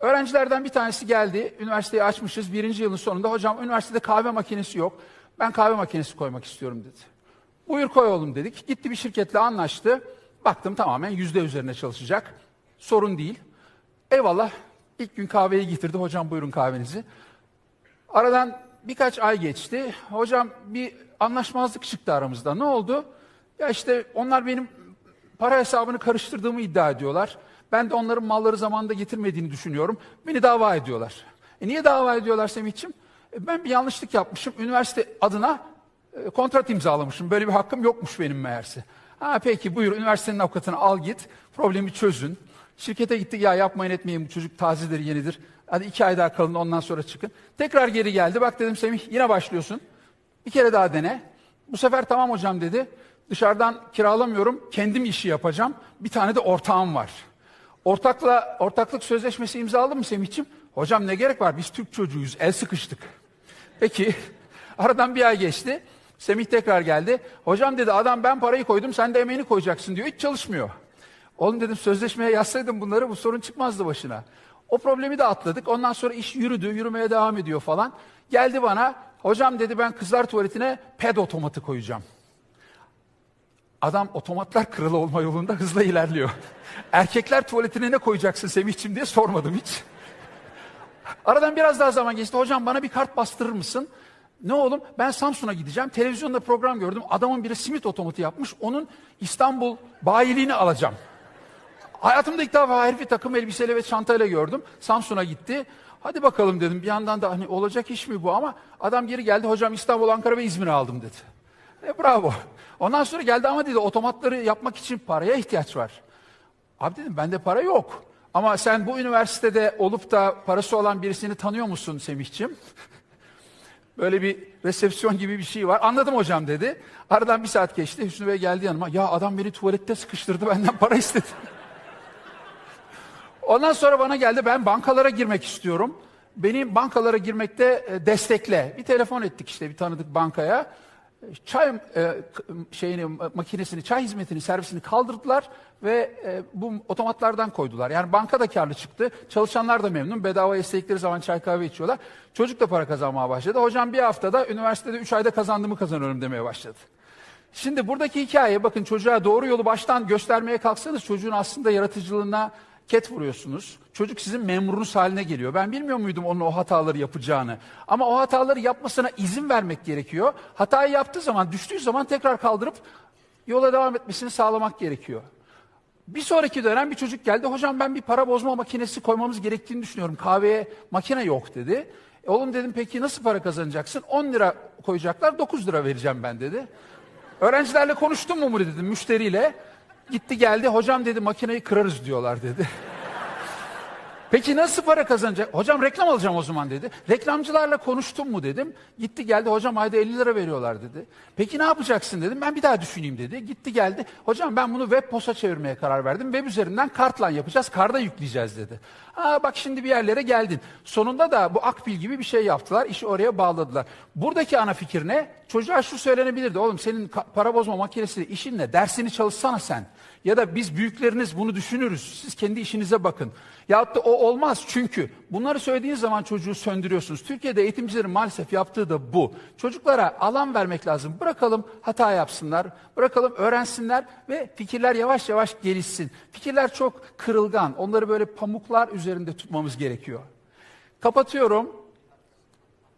Öğrencilerden bir tanesi geldi. Üniversiteyi açmışız. Birinci yılın sonunda. Hocam üniversitede kahve makinesi yok. Ben kahve makinesi koymak istiyorum dedi. Buyur koy oğlum dedik. Gitti bir şirketle anlaştı. Baktım tamamen yüzde üzerine çalışacak. Sorun değil. Eyvallah. İlk gün kahveyi getirdi. Hocam buyurun kahvenizi. Aradan birkaç ay geçti. Hocam bir anlaşmazlık çıktı aramızda. Ne oldu? Ya işte onlar benim para hesabını karıştırdığımı iddia ediyorlar. Ben de onların malları zamanında getirmediğini düşünüyorum. Beni dava ediyorlar. E niye dava ediyorlar Semih'ciğim? E ben bir yanlışlık yapmışım. Üniversite adına e, kontrat imzalamışım. Böyle bir hakkım yokmuş benim meğerse. Ha peki buyur üniversitenin avukatını al git. Problemi çözün. Şirkete gittik ya yapmayın etmeyin bu çocuk tazedir yenidir. Hadi iki ay daha kalın ondan sonra çıkın. Tekrar geri geldi. Bak dedim Semih yine başlıyorsun. Bir kere daha dene. Bu sefer tamam hocam dedi. Dışarıdan kiralamıyorum. Kendim işi yapacağım. Bir tane de ortağım var. Ortakla ortaklık sözleşmesi imzaladın mı Semih'ciğim? Hocam ne gerek var? Biz Türk çocuğuyuz. El sıkıştık. Peki. Aradan bir ay geçti. Semih tekrar geldi. Hocam dedi adam ben parayı koydum sen de emeğini koyacaksın diyor. Hiç çalışmıyor. Oğlum dedim sözleşmeye yazsaydım bunları bu sorun çıkmazdı başına. O problemi de atladık. Ondan sonra iş yürüdü, yürümeye devam ediyor falan. Geldi bana, hocam dedi ben kızlar tuvaletine ped otomatı koyacağım. Adam otomatlar kralı olma yolunda hızla ilerliyor. Erkekler tuvaletine ne koyacaksın Semih'ciğim diye sormadım hiç. Aradan biraz daha zaman geçti. Hocam bana bir kart bastırır mısın? Ne oğlum? Ben Samsun'a gideceğim. Televizyonda program gördüm. Adamın biri simit otomatı yapmış. Onun İstanbul bayiliğini alacağım. Hayatımda ilk defa herifi takım elbiseyle ve çantayla gördüm. Samsun'a gitti. Hadi bakalım dedim. Bir yandan da hani olacak iş mi bu ama adam geri geldi. Hocam İstanbul, Ankara ve İzmir'i aldım dedi. E bravo. Ondan sonra geldi ama dedi otomatları yapmak için paraya ihtiyaç var. Abi dedim bende para yok. Ama sen bu üniversitede olup da parası olan birisini tanıyor musun Semih'ciğim? Böyle bir resepsiyon gibi bir şey var. Anladım hocam dedi. Aradan bir saat geçti. Hüsnü Bey geldi yanıma. Ya adam beni tuvalette sıkıştırdı benden para istedi. Ondan sonra bana geldi ben bankalara girmek istiyorum. Beni bankalara girmekte e, destekle. Bir telefon ettik işte bir tanıdık bankaya. Çay e, şeyini makinesini, çay hizmetini, servisini kaldırdılar ve e, bu otomatlardan koydular. Yani banka da karlı çıktı. Çalışanlar da memnun. Bedava istedikleri zaman çay kahve içiyorlar. Çocuk da para kazanmaya başladı. Hocam bir haftada üniversitede 3 ayda kazandığımı kazanıyorum demeye başladı. Şimdi buradaki hikaye bakın çocuğa doğru yolu baştan göstermeye kalksanız çocuğun aslında yaratıcılığına ket vuruyorsunuz. Çocuk sizin memurunuz haline geliyor. Ben bilmiyor muydum onun o hataları yapacağını. Ama o hataları yapmasına izin vermek gerekiyor. Hatayı yaptığı zaman, düştüğü zaman tekrar kaldırıp yola devam etmesini sağlamak gerekiyor. Bir sonraki dönem bir çocuk geldi. Hocam ben bir para bozma makinesi koymamız gerektiğini düşünüyorum. Kahveye makine yok dedi. E, oğlum dedim peki nasıl para kazanacaksın? 10 lira koyacaklar 9 lira vereceğim ben dedi. Öğrencilerle konuştum mu dedim müşteriyle. Gitti geldi hocam dedi makineyi kırarız diyorlar dedi. Peki nasıl para kazanacak? Hocam reklam alacağım o zaman dedi. Reklamcılarla konuştum mu dedim. Gitti geldi hocam ayda 50 lira veriyorlar dedi. Peki ne yapacaksın dedim. Ben bir daha düşüneyim dedi. Gitti geldi. Hocam ben bunu web posta çevirmeye karar verdim. Web üzerinden kartla yapacağız. Karda yükleyeceğiz dedi. Aa bak şimdi bir yerlere geldin. Sonunda da bu Akbil gibi bir şey yaptılar. İşi oraya bağladılar. Buradaki ana fikir ne? Çocuğa şu söylenebilirdi. Oğlum senin para bozma makinesi işin ne? Dersini çalışsana sen. Ya da biz büyükleriniz bunu düşünürüz. Siz kendi işinize bakın. Yahut da olmaz çünkü bunları söylediğiniz zaman çocuğu söndürüyorsunuz. Türkiye'de eğitimcilerin maalesef yaptığı da bu. Çocuklara alan vermek lazım. Bırakalım hata yapsınlar, bırakalım öğrensinler ve fikirler yavaş yavaş gelişsin. Fikirler çok kırılgan. Onları böyle pamuklar üzerinde tutmamız gerekiyor. Kapatıyorum.